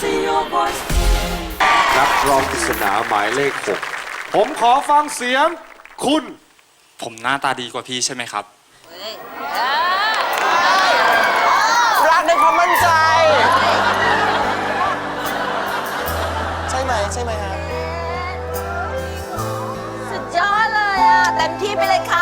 see your voice. นักร้องปริศนาหมายเลข 6 ผมขอฟังเสียงคุณ ผมหน้าตาดีกว่าพี่ใช่ไหมครับ รักในความมั่นใจ ใช่ไหมใช่ไหมฮะ สุดยอดเลยอะเต็มที่ไปเลยครั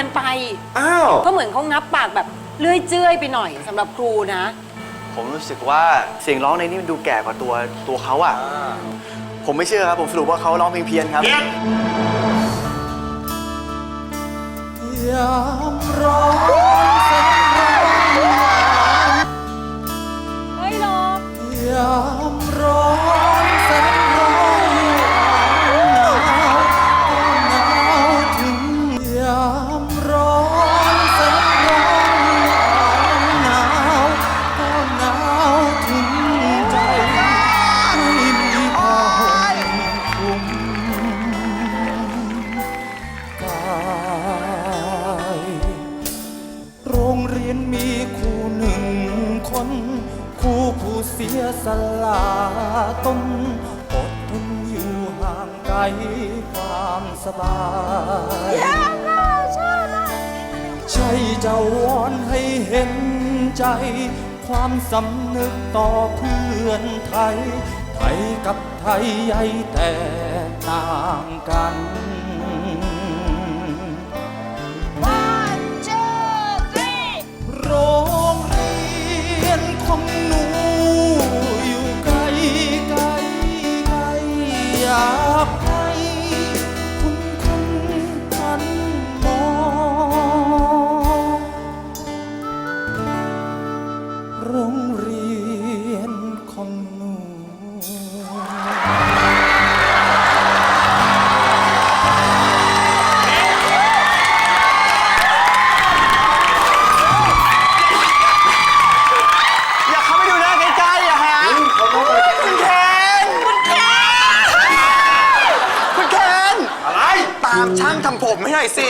ยนไป อ้าว ก็เหมือนเขางับปากแบบเลื่อยเจื้อยไปหน่อยสำหรับครูนะ ผมรู้สึกว่าเสียงร้องในนี้มันดูแก่กว่าตัวตัวเขาอะ ผมไม่เชื่อครับ ผมสรุปว่าเขาร้องเพลงเพี้ยนครับย นมีครูหนึ่งคนครูผู้เสียสละตนอดทนอยู่ห่างไกลความสบายใช่จะวอนให้เห็นใจ ความสำนึกต่อเพื่อนไทย ไทยกับไทยใหญ่แต่ต่างกัน อยากางทำผมให้หน่อยสิ